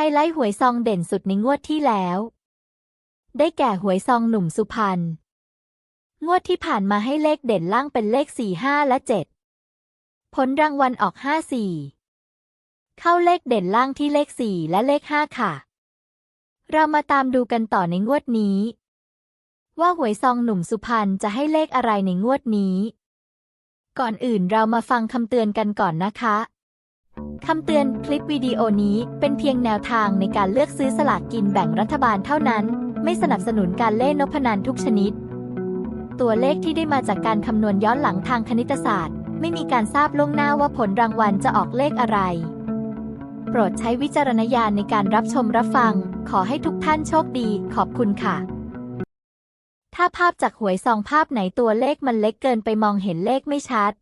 ไฮไลท์หวยซองเด่นสุดในงวดที่แล้ว ได้แก่หวยซองหนุ่มสุพรรณ งวดที่ผ่านมาให้เลขเด่นล่างเป็นเลขสี่ห้าและเจ็ดผลรางวัลออกห้าสี่เข้าเลขเด่นล่างที่เลขสี่และเลขห้าค่ะ เรามาตามดูกันต่อในงวดนี้ ว่าหวยซองหนุ่มสุพรรณจะให้เลขอะไรในงวดนี้ ก่อนอื่นเรามาฟังคำเตือนกันก่อนนะคะ คำเตือนคลิปวิดีโอนี้เป็นเพียงแนวทางในการเลือกซื้อสลากกินแบ่งรัฐบาลเท่านั้น ไม่สนับสนุนการเล่นนพนันทุกชนิด ตัวเลขที่ได้มาจากการคำนวณย้อนหลังทางคณิตศาสตร์ ไม่มีการทราบล่วงหน้าว่าผลรางวัลจะออกเลขอะไร โปรดใช้วิจารณญาณในการรับชมรับฟัง ขอให้ทุกท่านโชคดี ขอบคุณค่ะ ถ้าภาพจากหวยซองภาพไหนตัวเลขมันเล็กเกินไปมองเห็นเลขไม่ชัด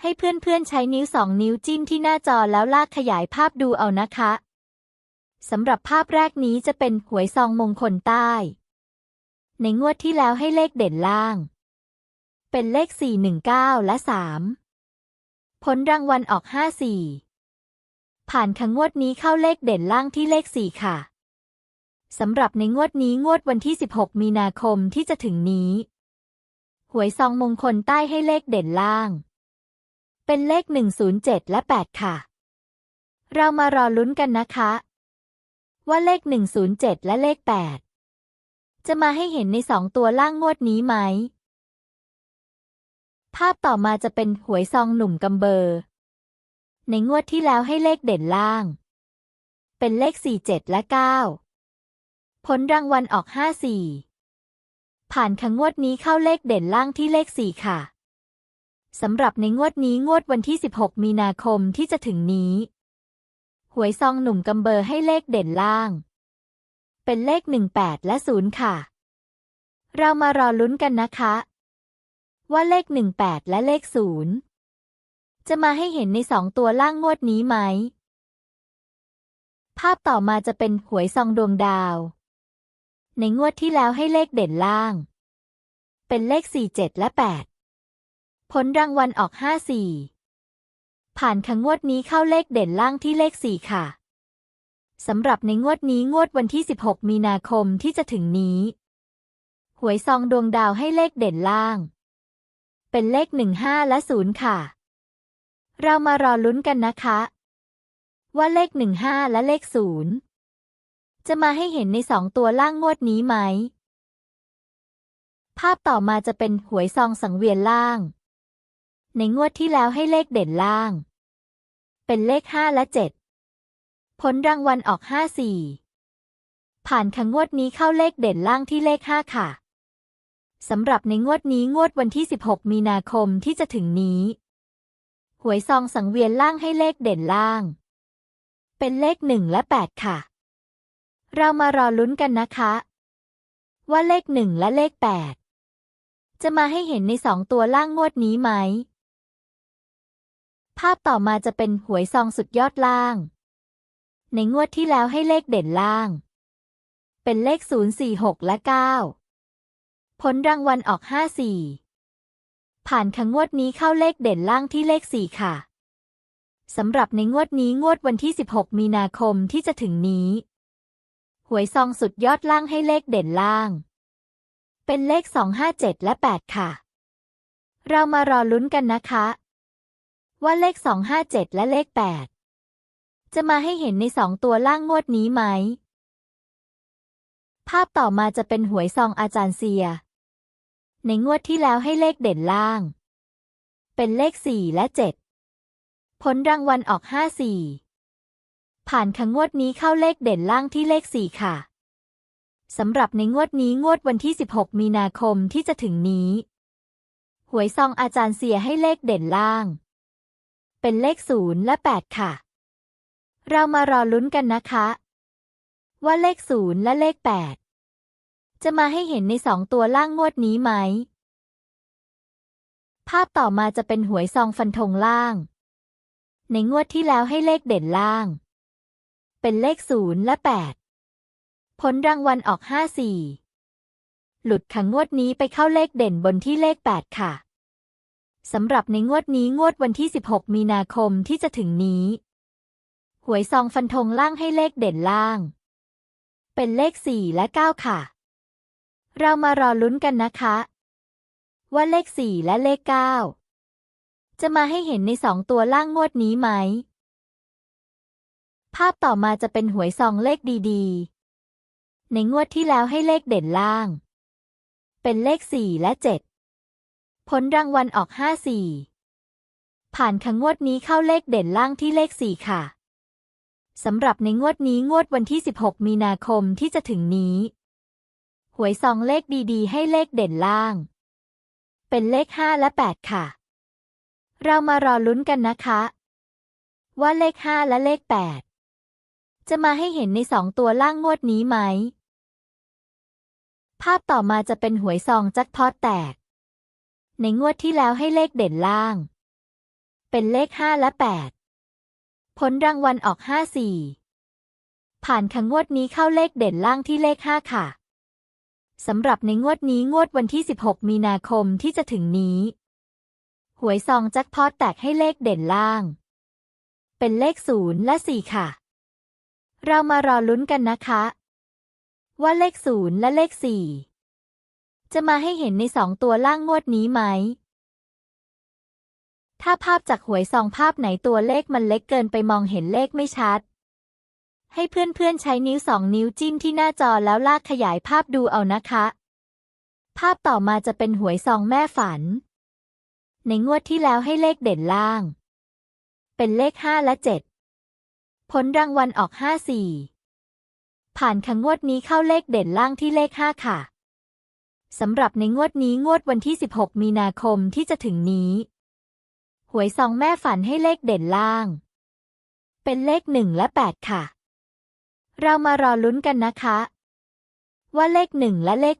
ให้เพื่อนๆใช้นิ้วสองนิ้วจิ้มที่หน้าจอแล้วลากขยายภาพดูเอานะคะสำหรับภาพแรกนี้จะเป็นหวยซองมงคลใต้ ในงวดที่แล้วให้เลขเด่นล่าง เป็นเลข 419 และ 3 ผลรางวัลออก 54 ผ่านค่ะงวดนี้เข้าเลขเด่นล่างที่เลข 4 ค่ะ สำหรับในงวดนี้งวดวันที่ 16 มีนาคมที่จะถึงนี้ หวยซองมงคลใต้ให้เลขเด่นล่าง เป็นเลข 107 และ 8 ค่ะ เรามารอลุ้นกันนะคะ ว่าเลข 107 และเลข 8 จะมาให้เห็นในสองตัวล่างงวดนี้ไหม ภาพต่อมาจะเป็นหวยซองหนุ่มกำเบอร์ ในงวดที่แล้วให้เลขเด่นล่าง เป็นเลข 47 และ 9 ผลรางวัลออก 54 ผ่านค่ะงวดนี้เข้าเลขเด่นล่างที่เลข 4 ค่ะ สำหรับในงวดนี้งวดวันที่ 16 มีนาคมที่จะถึงนี้ หวยซองหนุ่มกำเบอร์ให้เลขเด่นล่าง เป็นเลข 18 และ 0 ค่ะ เรามารอลุ้นกันนะคะ ว่าเลข 18 และเลข 0 จะมาให้เห็นในสองตัวล่างงวดนี้ไหม ภาพต่อมาจะเป็นหวยซองดวงดาว ในงวดที่แล้วให้เลขเด่นล่าง เป็นเลข 47 และ 8 ผลรางวัลออก 54 ผ่านค่ะงวดนี้เข้าเลขเด่นล่างที่เลข 4 ค่ะ สำหรับในงวดนี้งวดวันที่ 16 มีนาคมที่จะถึงนี้ หวยซองดวงดาวให้เลขเด่นล่าง เป็นเลข 15 และ 0 ค่ะ เรามารอลุ้นกันนะคะ ว่าเลข 15 และเลข 0 จะมาให้เห็นในสองตัวล่างงวดนี้ไหมภาพต่อมาจะเป็นหวยซองสังเวียนล่าง ในงวดที่แล้วให้เลขเด่นล่าง เป็นเลข5และ7ผลรางวัลออก54ผ่านค่ะงวดนี้เข้าเลขเด่นล่างที่เลข5ค่ะสำหรับในงวดนี้งวดวันที่ 16 มีนาคมที่จะถึงนี้ หวยซองสังเวียนล่างให้เลขเด่นล่าง เป็นเลข1และ 8 ค่ะ เรามารอลุ้นกันนะคะ ว่าเลข1และเลข 8 จะมาให้เห็นในสองตัวล่างงวดนี้ไหม ภาพต่อมาจะเป็นหวยซองสุดยอดล่าง ในงวดที่แล้วให้เลขเด่นล่าง เป็นเลข 046 และ 9 ผลรางวัลออก 54 ผ่านค่ะงวดนี้เข้าเลขเด่นล่างที่เลข 4 ค่ะ สำหรับในงวดนี้งวดวันที่ 16 มีนาคมที่จะถึงนี้ หวยซองสุดยอดล่างให้เลขเด่นล่าง เป็นเลข 257 และ 8 ค่ะ เรามารอลุ้นกันนะคะ ว่าเลข 257 และเลข 8 จะมาให้เห็นในสองตัวล่างงวดนี้ไหม ภาพต่อมาจะเป็นหวยซองอาจารย์เซีย ในงวดที่แล้วให้เลขเด่นล่าง เป็นเลข 4 และ 7 ผลรางวัลออก 54 ผ่านค่ะงวดนี้เข้าเลขเด่นล่างที่เลข 4 ค่ะสำหรับในงวดนี้งวดวันที่ 16 มีนาคมที่จะถึงนี้ หวยซองอาจารย์เสียให้เลขเด่นล่าง เป็นเลข0และ 8 ค่ะ เรามารอลุ้นกันนะคะ ว่าเลข0และเลข 8 จะมาให้เห็นในสองตัวล่างงวดนี้ไหม ภาพต่อมาจะเป็นหวยซองฟันธงล่าง ในงวดที่แล้วให้เลขเด่นล่าง เป็นเลข0และ 8 ผลรางวัลออก 54 หลุดค่ะงวดนี้ไปเข้าเลขเด่นบนที่เลข 8 ค่ะ สำหรับในงวดนี้งวดวันที่ 16 มีนาคมที่จะถึงนี้ หวยซองฟันธงล่างให้เลขเด่นล่าง เป็นเลขสี่และเก้าค่ะ เรามารอลุ้นกันนะคะ ว่าเลขสี่และเลขเก้าจะมาให้เห็นในสองตัวล่างงวดนี้ไหม ภาพต่อมาจะเป็นหวยซองเลขดีๆ ในงวดที่แล้วให้เลขเด่นล่าง เป็นเลขสี่และเจ็ด ผลรางวัลออกห้าสี่ผ่านค่ะงวดนี้เข้าเลขเด่นล่างที่เลขสี่ค่ะ สำหรับในงวดนี้งวดวันที่ 16 มีนาคมที่จะถึงนี้ หวยซองเลขดีๆ ให้เลขเด่นล่าง เป็นเลข 5 และ 8 ค่ะ เรามารอลุ้นกันนะคะ ว่าเลข 5 และเลข 8 จะมาให้เห็นในสองตัวล่างงวดนี้ไหม ภาพต่อมาจะเป็นหวยซองแจ็คพอตแตก ในงวดที่แล้วให้เลขเด่นล่าง เป็นเลข5และ8ผลรางวัลออก54ผ่านค่ะงวดนี้เข้าเลขเด่นล่างที่เลข5ค่ะสำหรับในงวดนี้งวดวันที่ 16 มีนาคมที่จะถึงนี้ หวยซองแจ็คพอตแตกให้เลขเด่นล่าง เป็นเลข0และ4ค่ะ เรามารอลุ้นกันนะคะ ว่าเลข0และเลข4 จะมาให้เห็นในสองตัวล่างงวดนี้ไหม ถ้าภาพจากหวยซองภาพไหนตัวเลขมันเล็กเกินไปมองเห็นเลขไม่ชัด ให้เพื่อนๆใช้นิ้วสองนิ้วจิ้มที่หน้าจอแล้วลากขยายภาพดูเอานะคะ ภาพต่อมาจะเป็นหวยซองแม่ฝัน ในงวดที่แล้วให้เลขเด่นล่าง เป็นเลข5และ7ผลรางวัลออก54ผ่านค่ะงวดนี้เข้าเลขเด่นล่างที่เลข5ค่ะ สำหรับในงวดนี้งวดวันที่ 16 มีนาคมที่จะถึงนี้ หวยซองแม่ฝันให้เลขเด่นล่าง เป็นเลข1และ 8 ค่ะ เรามารอลุ้นกันนะคะ ว่าเลข1และเลข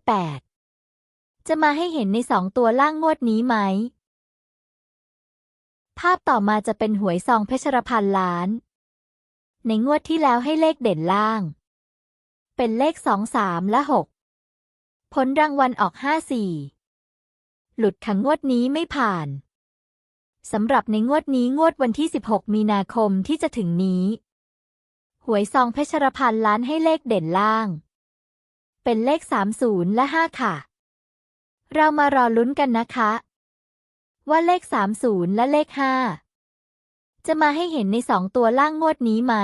8 จะมาให้เห็นในสองตัวล่างงวดนี้ไหม ภาพต่อมาจะเป็นหวยซองเพชรพันล้าน ในงวดที่แล้วให้เลขเด่นล่าง เป็นเลข2 3และ6 ผลรางวัลออก 5 4 หลุดขังงวดนี้ไม่ผ่าน สำหรับในงวดนี้งวดวันที่ 16 มีนาคมที่จะถึงนี้ หวยซองเพชรพันล้านให้เลขเด่นล่าง เป็นเลข 30 และ 5 ค่ะ เรามารอลุ้นกันนะคะ ว่าเลข 30 และเลข 5 จะมาให้เห็นในสองตัวล่างงวดนี้ไหม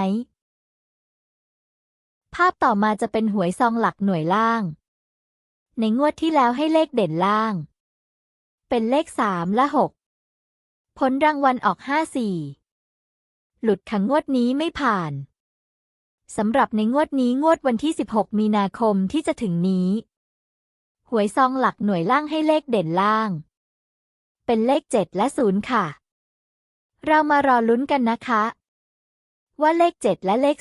ภาพต่อมาจะเป็นหวยซองหลักหน่วยล่าง ในงวดที่แล้วให้เลขเด่นล่าง เป็นเลข3และ6ผลรางวัลออก54หลุดขังงวดนี้ไม่ผ่าน สำหรับในงวดนี้งวดวันที่ 16 มีนาคมที่จะถึงนี้ หวยซองหลักหน่วยล่างให้เลขเด่นล่าง เป็นเลข 7 และ 0 ค่ะ เรามารอลุ้นกันนะคะ ว่าเลข 7 และเลข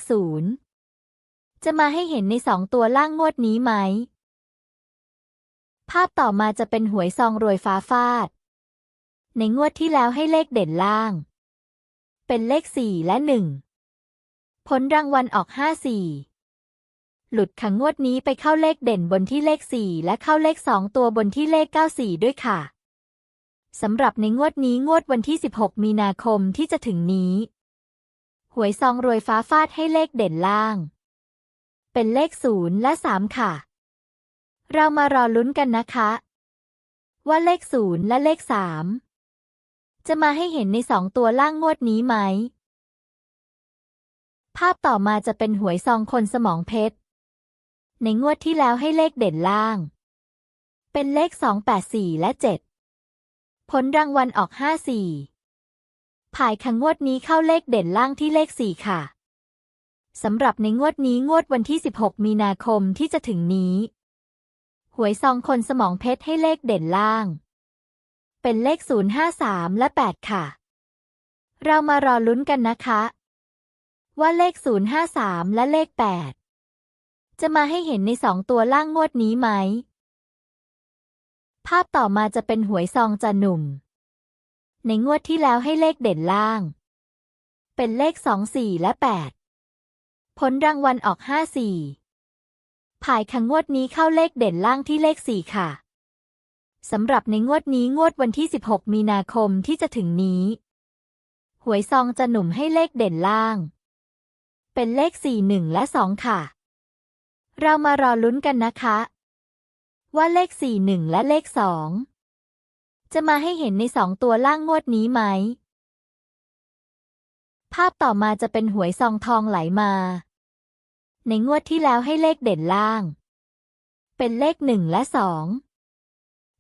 0 จะมาให้เห็นในสองตัวล่างงวดนี้ไหม ภาพต่อมาจะเป็นหวยซองรวยฟ้าฟาด ในงวดที่แล้วให้เลขเด่นล่าง เป็นเลข4และ1ผลรางวัลออก54หลุดขังงวดนี้ไปเข้าเลขเด่นบนที่เลข4และเข้าเลข2ตัวบนที่เลข94ด้วยค่ะสำหรับในงวดนี้งวดวันที่ 16 มีนาคมที่จะถึงนี้ หวยซองรวยฟ้าฟาดให้เลขเด่นล่าง เป็นเลข0และ3ค่ะ เรามารอลุ้นกันนะคะ ว่าเลข0และเลข3จะมาให้เห็นในสองตัวล่างงวดนี้ไหม ภาพต่อมาจะเป็นหวยซองคนสมองเพชร ในงวดที่แล้วให้เลขเด่นล่าง เป็นเลข 284 และ 7 ผลรางวัลออก 54ผ่ายคังงวดนี้เข้าเลขเด่นล่างที่เลข 4 ค่ะ สำหรับในงวดนี้งวดวันที่ 16 มีนาคมที่จะถึงนี้ หวยซองคนสมองเพชรให้เลขเด่นล่าง เป็นเลข 053 และ 8 ค่ะ เรามารอลุ้นกันนะคะ ว่าเลข 053 และเลข 8 จะมาให้เห็นในสองตัวล่างงวดนี้ไหม ภาพต่อมาจะเป็นหวยซองจันหนุ่ม ในงวดที่แล้วให้เลขเด่นล่าง เป็นเลข 24 และ 8 ผลรางวัลออก 54 ผายคังงวดนี้เข้าเลขเด่นล่างที่เลข4ค่ะสำหรับในงวดนี้งวดวันที่ 16 มีนาคมที่จะถึงนี้ หวยซองจะหนุ่มให้เลขเด่นล่าง เป็นเลขสี่หนึ่งและสองค่ะ เรามารอลุ้นกันนะคะ ว่าเลขสี่หนึ่งและเลขสองจะมาให้เห็นในสองตัวล่างงวดนี้ไหม ภาพต่อมาจะเป็นหวยซองทองไหลมา ในงวดที่แล้วให้เลขเด่นล่าง เป็นเลขหนึ่งและสอง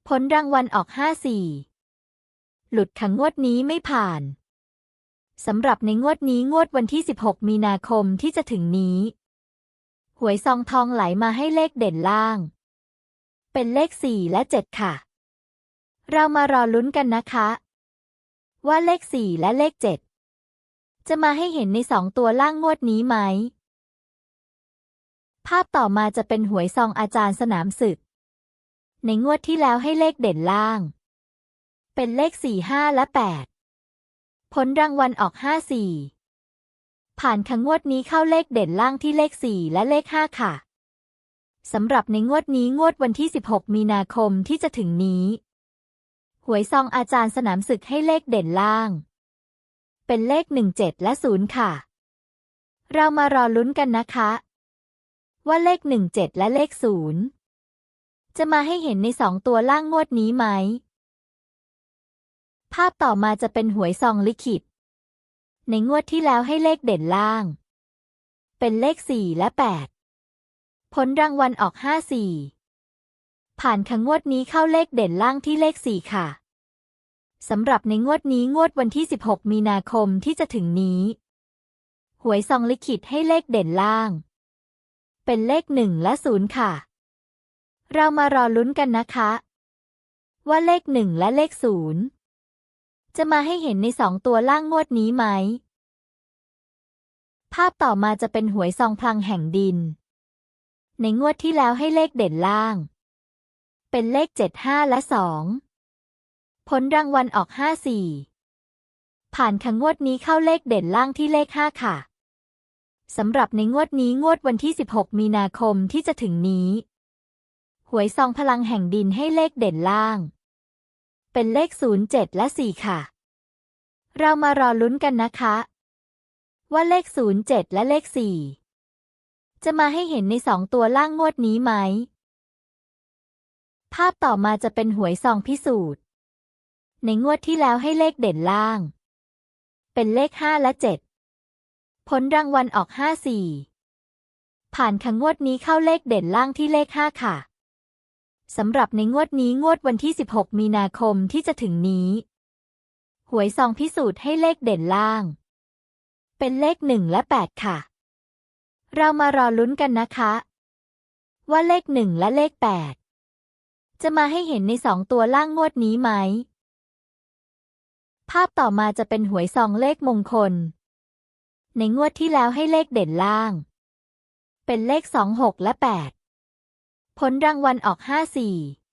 ผลรางวัลออกห้าสี่หลุดขังงวดนี้ไม่ผ่าน สำหรับในงวดนี้งวดวันที่ 16 มีนาคมที่จะถึงนี้ หวยซองทองไหลมาให้เลขเด่นล่าง เป็นเลขสี่และเจ็ดค่ะ เรามารอลุ้นกันนะคะ ว่าเลขสี่และเลขเจ็ดจะมาให้เห็นในสองตัวล่างงวดนี้ไหม ภาพต่อมาจะเป็นหวยซองอาจารย์สนามศึก ในงวดที่แล้วให้เลขเด่นล่าง เป็นเลขสี่ห้าและแปดผลรางวัลออกห้าสี่ผ่านคังงวดนี้เข้าเลขเด่นล่างที่เลขสี่และเลขห้าค่ะสำหรับในงวดนี้งวดวันที่ 16 มีนาคมที่จะถึงนี้ หวยซองอาจารย์สนามศึกให้เลขเด่นล่าง เป็นเลขหนึ่งเจ็ดและศูนย์ค่ะ เรามารอลุ้นกันนะคะ ว่าเลขหนึ่งเจ็ดและเลขศูนย์จะมาให้เห็นในสองตัวล่างงวดนี้ไหม ภาพต่อมาจะเป็นหวยซองลิขิต ในงวดที่แล้วให้เลขเด่นล่าง เป็นเลขสี่และแปดผลรางวัลออกห้าสี่ผ่านคังงวดนี้เข้าเลขเด่นล่างที่เลขสี่ค่ะสำหรับในงวดนี้งวดวันที่ 16 มีนาคมที่จะถึงนี้ หวยซองลิขิตให้เลขเด่นล่าง เป็นเลขหนึ่งและศูนย์ค่ะ เรามารอลุ้นกันนะคะ ว่าเลขหนึ่งและเลขศูนย์จะมาให้เห็นในสองตัวล่างงวดนี้ไหม ภาพต่อมาจะเป็นหวยซองพลังแห่งดิน ในงวดที่แล้วให้เลขเด่นล่าง เป็นเลขเจ็ดห้าและสองผลรางวัลออกห้าสี่ผ่านคังงวดนี้เข้าเลขเด่นล่างที่เลขห้าค่ะ สำหรับในงวดนี้งวดวันที่ 16 มีนาคมที่จะถึงนี้ หวยซองพลังแห่งดินให้เลขเด่นล่าง เป็นเลข 07 และ 4 ค่ะ เรามารอลุ้นกันนะคะ ว่าเลข 07 และเลข 4 จะมาให้เห็นในสองตัวล่างงวดนี้ไหม ภาพต่อมาจะเป็นหวยซองพิสูจน์ ในงวดที่แล้วให้เลขเด่นล่าง เป็นเลข 5 และ 7 ผลรางวัลออก 54 ผ่านคังงวดนี้เข้าเลขเด่นล่างที่เลข 5 ค่ะ สำหรับในงวดนี้งวดวันที่ 16 มีนาคมที่จะถึงนี้ หวยซองพิสูจน์ให้เลขเด่นล่าง เป็นเลข 1 และ 8 ค่ะ เรามารอลุ้นกันนะคะ ว่าเลข 1 และเลข 8 จะมาให้เห็นในสองตัวล่างงวดนี้ไหม ภาพต่อมาจะเป็นหวยซองเลขมงคล ในงวดที่แล้วให้เลขเด่นล่าง เป็นเลข 2 6 และ 8 ผลรางวัลออก 5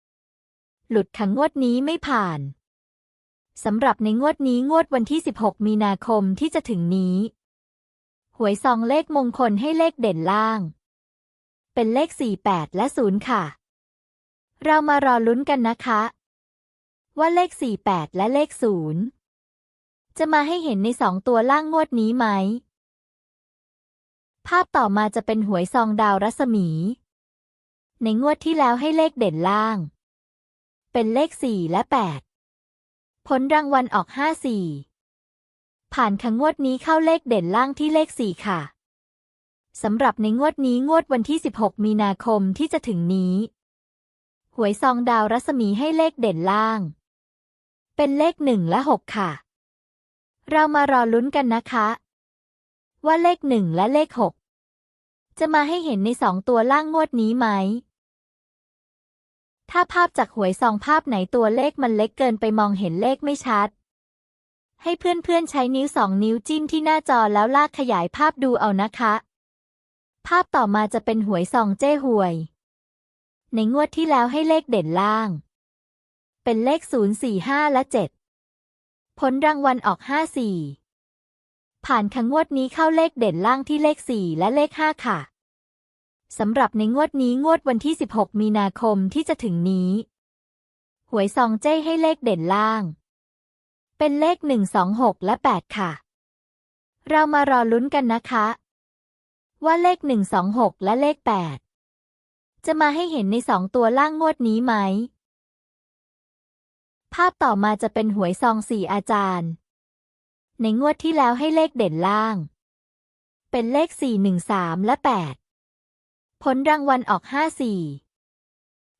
4 หลุดขังงวดนี้ไม่ผ่าน สำหรับในงวดนี้งวดวันที่ 16 มีนาคมที่จะถึงนี้ หวยซองเลขมงคลให้เลขเด่นล่าง เป็นเลข 48 และ 0 ค่ะ เรามารอลุ้นกันนะคะ ว่าเลข 48 และเลข 0จะมาให้เห็นในสองตัวล่างงวดนี้ไหม ภาพต่อมาจะเป็นหวยซองดาวรัศมี ในงวดที่แล้วให้เลขเด่นล่าง เป็นเลข 4 และ 8 ผลรางวัลออก 54 ผ่านคังงวดนี้เข้าเลขเด่นล่างที่เลข 4 ค่ะ สำหรับในงวดนี้งวดวันที่ 16 มีนาคมที่จะถึงนี้ หวยซองดาวรัศมีให้เลขเด่นล่าง เป็นเลข 1 และ 6 ค่ะ เรามารอลุ้นกันนะคะ ว่าเลข1และเลข6จะมาให้เห็นในสองตัวล่างงวดนี้ไหม ถ้าภาพจากหวยซองภาพไหนตัวเลขมันเล็กเกินไปมองเห็นเลขไม่ชัด ให้เพื่อนๆใช้นิ้วสองนิ้วจิ้มที่หน้าจอแล้วลากขยายภาพดูเอานะคะ ภาพต่อมาจะเป็นหวยซองเจ้หวย ในงวดที่แล้วให้เลขเด่นล่าง เป็นเลข 045 และ 7 ผลรางวัลออก 54 ผ่านคังงวดนี้เข้าเลขเด่นล่างที่เลข 4 และเลข 5 ค่ะ สำหรับในงวดนี้งวดวันที่ 16 มีนาคมที่จะถึงนี้ หวยซองเจ้ให้เลขเด่นล่าง เป็นเลข 126 และ 8 ค่ะ เรามารอลุ้นกันนะคะ ว่าเลขหนึ่งสองหกและเลขแปดจะมาให้เห็นในสองตัวล่างงวดนี้ไหม ภาพต่อมาจะเป็นหวยซองสี่อาจารย์ ในงวดที่แล้วให้เลขเด่นล่าง เป็นเลขสี่หนึ่งสามและแปดผลรางวัลออกห้าสี่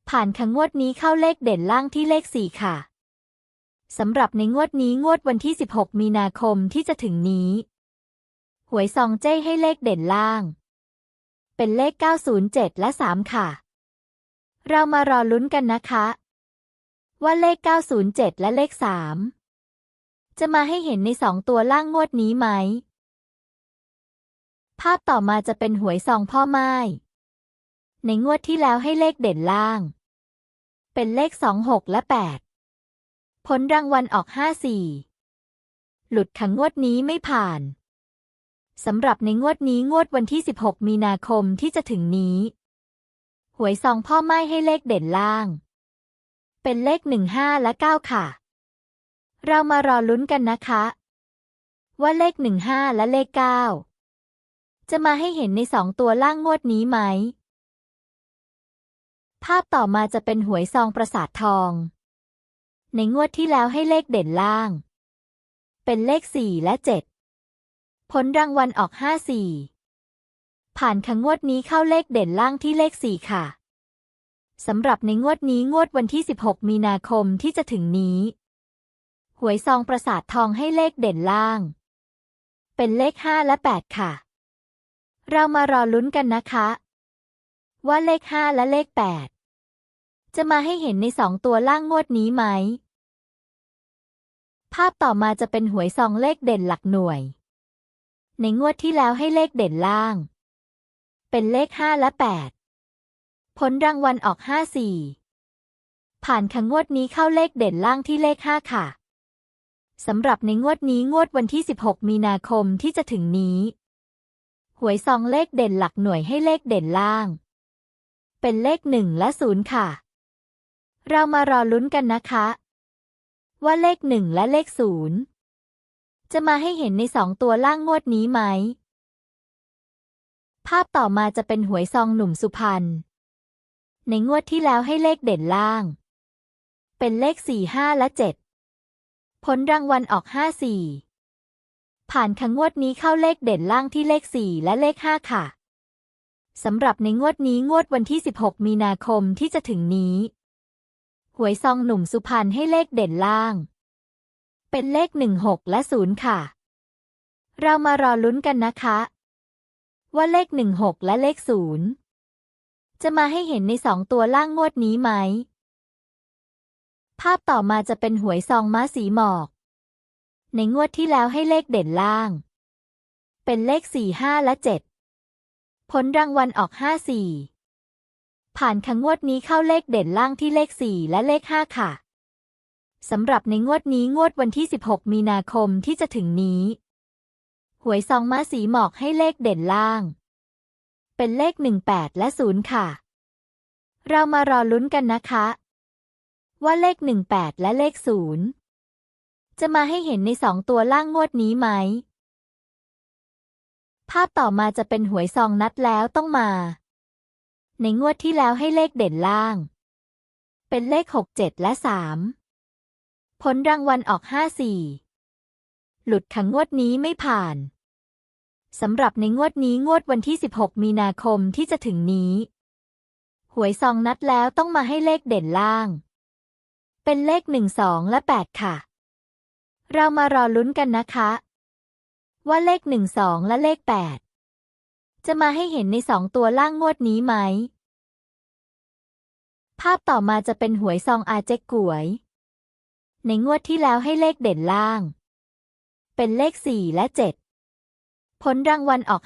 ผ่านค่ะงวดนี้เข้าเลขเด่นล่างที่เลขสี่ค่ะ สำหรับในงวดนี้งวดวันที่ 16 มีนาคมที่จะถึงนี้ หวยซองเจ้ให้เลขเด่นล่าง เป็นเลข 907 และ 3 ค่ะ เรามารอลุ้นกันนะคะ ว่าเลข 907 และเลข 3 จะมาให้เห็นในสองตัวล่างงวดนี้ไหม ภาพต่อมาจะเป็นหวยซองพ่อไม้ ในงวดที่แล้วให้เลขเด่นล่าง เป็นเลข26และ8ผลรางวัลออก54หลุดขังงวดนี้ไม่ผ่าน สำหรับในงวดนี้งวดวันที่ 16 มีนาคมที่จะถึงนี้ หวยซองพ่อไม้ให้เลขเด่นล่าง เป็นเลข 15 และ 9 ค่ะ เรามารอลุ้นกันนะคะ ว่าเลข 15 และเลข 9 จะมาให้เห็นในสองตัวล่างงวดนี้ไหม ภาพต่อมาจะเป็นหวยซองประสาททอง ในงวดที่แล้วให้เลขเด่นล่าง เป็นเลข 4 และ 7 ผลรางวัลออก 54 ผ่านค่ะงวดนี้เข้าเลขเด่นล่างที่เลข 4 ค่ะสำหรับในงวดนี้งวดวันที่ 16 มีนาคมที่จะถึงนี้ วยซองประสาททองให้เลขเด่นล่าง เป็นเลข5และ8ค่ะ เรามารอลุ้นกันนะคะ ว่าเลข5และเลข8จะมาให้เห็นในสองตัวล่างงวดนี้ไหม ภาพต่อมาจะเป็นหวยซองเลขเด่นหลักหน่วย ในงวดที่แล้วให้เลขเด่นล่าง เป็นเลข5และ8ผลรางวัลออก54ผ่านค่ะงวดนี้เข้าเลขเด่นล่างที่เลข5ค่ะ สำหรับในงวดนี้งวดวันที่ 16 มีนาคมที่จะถึงนี้ หวยซองเลขเด่นหลักหน่วยให้เลขเด่นล่าง เป็นเลข1และ0ค่ะ เรามารอลุ้นกันนะคะ ว่าเลข1และเลข0จะมาให้เห็นในสองตัวล่างงวดนี้ไหม ภาพต่อมาจะเป็นหวยซองหนุ่มสุพรรณ ในงวดที่แล้วให้เลขเด่นล่าง เป็นเลข4 5และ7 ผลรางวัลออก 54 ผ่านค่ะงวดนี้เข้าเลขเด่นล่างที่เลข 4 และเลข 5 ค่ะ สำหรับในงวดนี้งวดวันที่ 16 มีนาคมที่จะถึงนี้ หวยซองหนุ่มสุพรรณให้เลขเด่นล่าง เป็นเลข 16 และ 0 ค่ะ เรามารอลุ้นกันนะคะ ว่าเลข 16 และเลข 0 จะมาให้เห็นในสองตัวล่างงวดนี้ไหม ภาพต่อมาจะเป็นหวยซองม้าสีหมอก ในงวดที่แล้วให้เลขเด่นล่าง เป็นเลข4 5และ7ผลรางวัลออก54ผ่านค่ะงวดนี้เข้าเลขเด่นล่างที่เลข4และเลข5ค่ะสำหรับในงวดนี้งวดวันที่ 16 มีนาคมที่จะถึงนี้ หวยซองม้าสีหมอกให้เลขเด่นล่าง เป็นเลข 18 และ 0 ค่ะ เรามารอลุ้นกันนะคะ ว่าเลข 18 และเลข 0 จะมาให้เห็นในสองตัวล่างงวดนี้ไหม ภาพต่อมาจะเป็นหวยซองนัดแล้วต้องมา ในงวดที่แล้วให้เลขเด่นล่าง เป็นเลข 6 7 และ 3 ผลรางวัลออก 54 หลุดขังงวดนี้ไม่ผ่านสำหรับในงวดนี้งวดวันที่ 16 มีนาคมที่จะถึงนี้ หวยซองนัดแล้วต้องมาให้เลขเด่นล่าง เป็นเลข1 2และ8ค่ะ เรามารอลุ้นกันนะคะ ว่าเลข1 2และเลข8จะมาให้เห็นในสองตัวล่างงวดนี้ไหม ภาพต่อมาจะเป็นหวยซองอาเจ๊กกวย ในงวดที่แล้วให้เลขเด่นล่าง เป็นเลข4และ7ผลรางวัลออก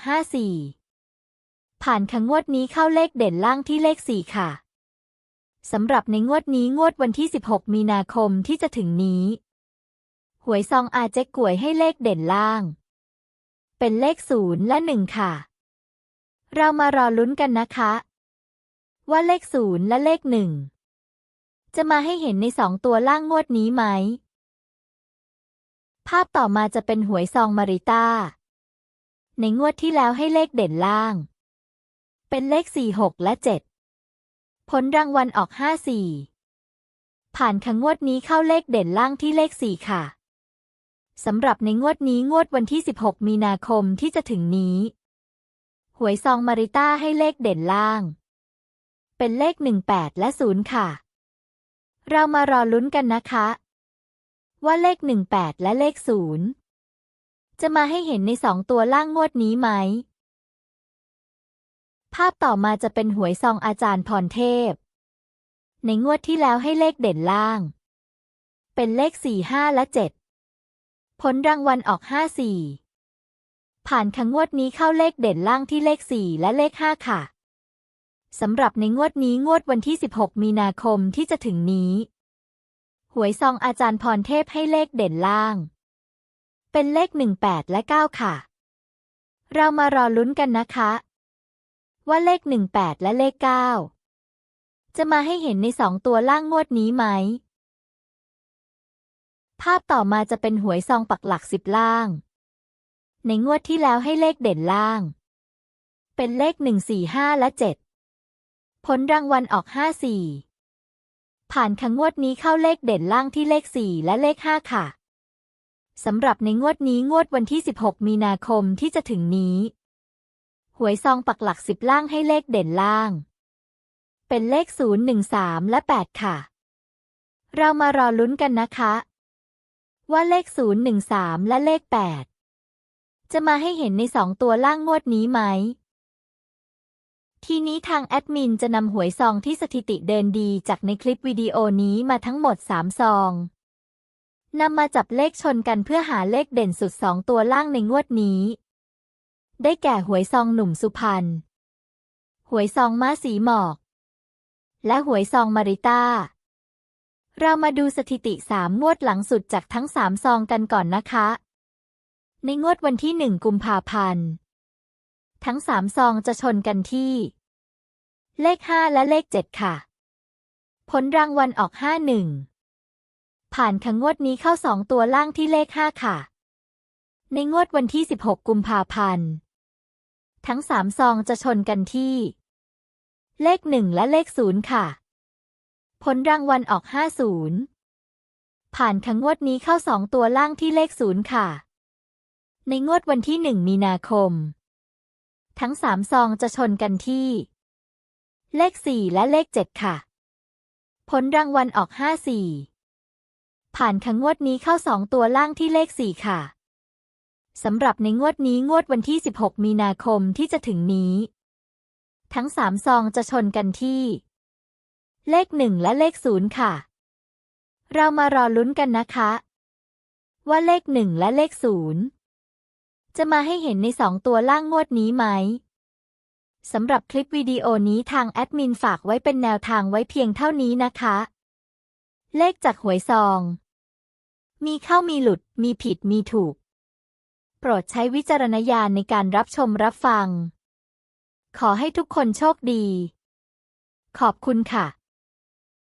54ผ่านค่ะงวดนี้เข้าเลขเด่นล่างที่เลข4ค่ะ สำหรับในงวดนี้งวดวันที่ 16 มีนาคมที่จะถึงนี้ หวยซองอาเจ๊กกวยให้เลขเด่นล่าง เป็นเลข0และ1ค่ะ เรามารอลุ้นกันนะคะ ว่าเลข0และเลข1จะมาให้เห็นในสองตัวล่างงวดนี้ไหม ภาพต่อมาจะเป็นหวยซองมาริต้า ในงวดที่แล้วให้เลขเด่นล่าง เป็นเลขสี่หกและเจ็ด ผลรางวัลออกห้าสี่ผ่านค่ะงวดนี้เข้าเลขเด่นล่างที่เลขสี่ค่ะ สำหรับในงวดนี้งวดวันที่ 16 มีนาคมที่จะถึงนี้ หวยซองมาริต้าให้เลขเด่นล่าง เป็นเลข 18 และ 0 ค่ะ เรามารอลุ้นกันนะคะ ว่าเลข 18 และเลข 0 จะมาให้เห็นในสองตัวล่างงวดนี้ไหม ภาพต่อมาจะเป็นหวยซองอาจารย์พรเทพ ในงวดที่แล้วให้เลขเด่นล่าง เป็นเลข4 5และ7ผลรางวัลออก5 4ผ่านค่ะงวดนี้เข้าเลขเด่นล่างที่เลข4และเลข5ค่ะสำหรับในงวดนี้งวดวันที่ 16 มีนาคมที่จะถึงนี้ หวยซองอาจารย์พรเทพให้เลขเด่นล่าง เป็นเลข 18 และ 9 ค่ะ เรามารอลุ้นกันนะคะ ว่าเลข 18 และเลข 9 จะมาให้เห็นในสองตัวล่างงวดนี้ไหม ภาพต่อมาจะเป็นหวยซองปักหลักสิบล่าง ในงวดที่แล้วให้เลขเด่นล่าง เป็นเลข 1 4 5 และ 7 ผลรางวัลออก 5 4 ผ่านค่ะงวดนี้เข้าเลขเด่นล่างที่เลข 4 และเลข 5 ค่ะสำหรับในงวดนี้งวดวันที่ 16 มีนาคมที่จะถึงนี้ หวยซองปักหลักสิบล่างให้เลขเด่นล่าง เป็นเลข 0 1 3 และ 8 ค่ะ เรามารอลุ้นกันนะคะ ว่าเลข 0 1 3 และเลข 8 จะมาให้เห็นในสองตัวล่างงวดนี้ไหม ทีนี้ทางแอดมินจะนำหวยซองที่สถิติเดินดีจากในคลิปวิดีโอนี้มาทั้งหมด 3 ซองนำมาจับเลขชนกันเพื่อหาเลขเด่นสุดสองตัวล่างในงวดนี้ ได้แก่หวยซองหนุ่มสุพรรณ หวยซองม้าสีหมอก และหวยซองมาริต้า เรามาดูสถิติสามงวดหลังสุดจากทั้งสามซองกันก่อนนะคะ ในงวดวันที่หนึ่งกุมภาพันธ์ ทั้งสามซองจะชนกันที่ เลขห้าและเลขเจ็ดค่ะ ผลรางวัลออกห้าหนึ่งผ่านค่ะงวดนี้เข้าสองตัวล่างที่เลขห้าค่ะ ในงวดวันที่ 16 กุมภาพันธ์ ทั้งสามซองจะชนกันที่ เลขหนึ่งและเลขศูนย์ค่ะ ผลรางวัลออก50ผ่านค่ะงวดนี้เข้าสองตัวล่างที่เลขศูนย์ค่ะ ในงวดวันที่หนึ่งมีนาคม ทั้งสามซองจะชนกันที่ เลขสี่และเลขเจ็ดค่ะ ผลรางวัลออก54ผ่านค่ะงวดนี้เข้าสองตัวล่างที่เลขสี่ค่ะ สำหรับในงวดนี้งวดวันที่ 16 มีนาคมที่จะถึงนี้ ทั้งสามซองจะชนกันที่ เลขหนึ่งและเลขศูนย์ค่ะ เรามารอลุ้นกันนะคะ ว่าเลขหนึ่งและเลขศูนย์จะมาให้เห็นในสองตัวล่างงวดนี้ไหมสำหรับคลิปวิดีโอนี้ทางแอดมินฝากไว้เป็นแนวทางไว้เพียงเท่านี้นะคะ เลขจากหวยซอง มีเข้ามีหลุด มีผิดมีถูก โปรดใช้วิจารณญาณในการรับชมรับฟัง ขอให้ทุกคนโชคดี ขอบคุณค่ะ